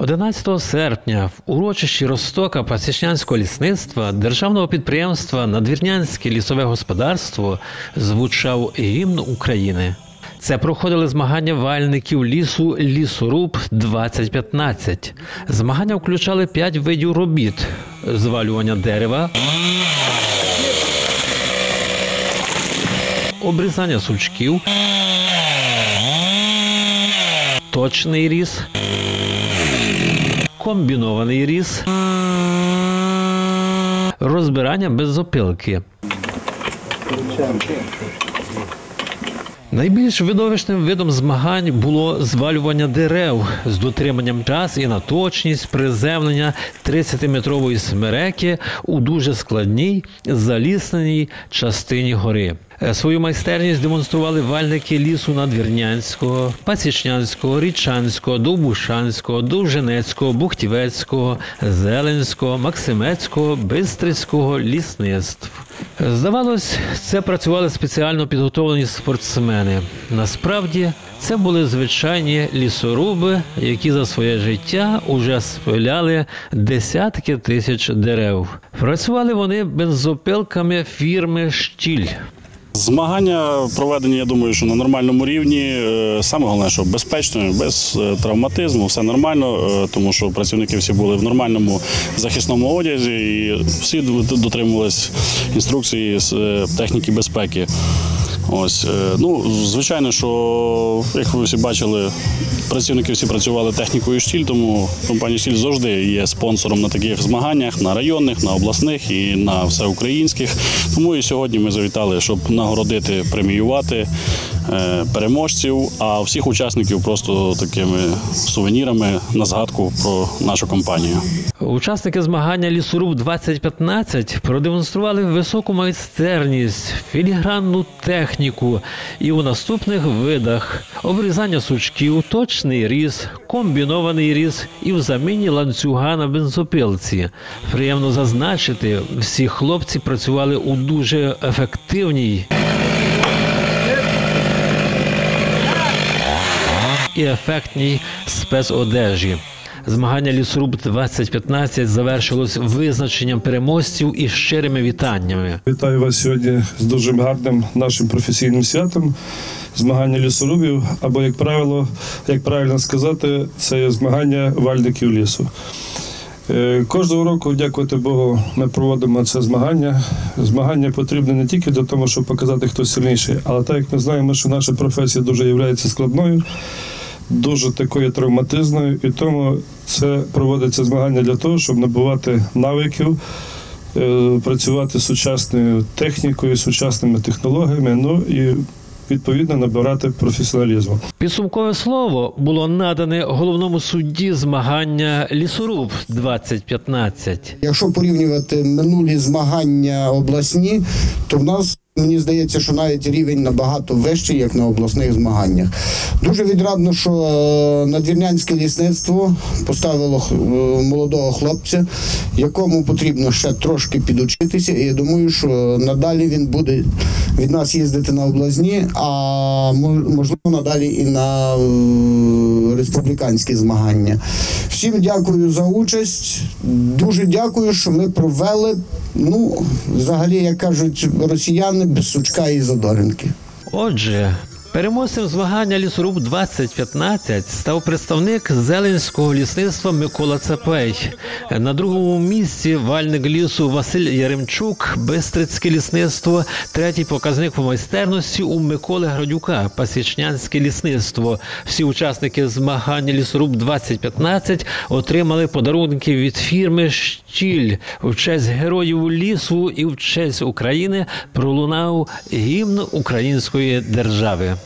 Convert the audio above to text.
11 серпня в урочищі Ростока Пасічнянського лісництва державного підприємства Надвірнянське лісове господарство звучав гімн України. Це проходили змагання вальників лісу Лісоруб 2015 Змагання включали п'ять видів робіт: звалювання дерева, обрізання сучків, точний різ, комбінований різ, розбирання без опилки. Найбільш видовищним видом змагань було звалювання дерев з дотриманням час і на точність приземлення 30-метрової смереки у дуже складній залісненій частині гори. Е, свою майстерність демонстрували вальники лісу Надвірнянського, Пасічнянського, Річанського, Довбушанського, Довженецького, Бухтівецького, Зеленського, Максимецького, Бистрицького лісництв. Здавалось, це працювали спеціально підготовлені спортсмени. Насправді це були звичайні лісоруби, які за своє життя уже спиляли десятки тисяч дерев. Працювали вони бензопилками фірми Штіль. Змагання проведені, я думаю, що на нормальному рівні. Е, Саме головне, що безпечно, без е, травматизму, все нормально, е, тому що працівники всі були в нормальному захисному одязі і всі дотримувались інструкції з техніки безпеки. Ось, е, ну, звичайно, що, як ви всі бачили, працівники всі працювали технікою штіль, тому компанія штіль завжди є спонсором на таких змаганнях, на районних, на обласних і на всеукраїнських. Тому і сьогодні ми завітали, щоб нагородити, преміювати переможців, а всіх учасників просто такими сувенірами на згадку про нашу компанію. Учасники змагання Лісоруб 2015 продемонстрували високу майстерність, філігранну техніку і у наступних видах обрізання сучків, точний різ, комбінований різ і в заміні ланцюга на бензопилці. Приємно зазначити, всі хлопці працювали у дуже ефективній і ефектній спецодежі. Змагання лісоруб 2015 завершилось визначенням переможців і щирими вітаннями. Вітаю вас сьогодні з дуже гарним нашим професійним святом. Змагання лісорубів, або, як правило, як правильно сказати, це змагання вальників лісу. Е, Кожного року, дякувати Богу, ми проводимо це змагання. Змагання потрібне не тільки для того, щоб показати, хто сильніший, але так як ми знаємо, що наша професія дуже є складною, дуже такою травматизною, і тому це проводиться змагання для того, щоб набувати навиків. е, Працювати з сучасною технікою, сучасними технологіями, ну і відповідно набирати професіоналізму. Підсумкове слово було надане головному судді змагання лісоруб 2015. Якщо порівнювати минулі змагання обласні, то в нас мені здається, що навіть рівень набагато вищий, як на обласних змаганнях. Дуже відрадно, що е, надвірнянське лісництво поставило е, молодого хлопця, якому потрібно ще трошки підучитися. І я думаю, що надалі він буде від нас їздити на обласні, а можливо надалі і на е, республіканські змагання. Всім дякую за участь. Дуже дякую, що ми провели. Ну, взагалі, як кажуть росіяни, без сучка і задоринки. Отже, переможцем змагання лісоруб 2015 став представник Зеленського лісництва Микола Цепей. На другому місці вальник лісу Василь Яремчук, Бистрицьке лісництво. Третій показник по майстерності у Миколи Градюка, Пасічнянське лісництво. Всі учасники змагання лісоруб 2015 отримали подарунки від фірми Штіль в честь героїв лісу і в честь України пролунав гімн української держави.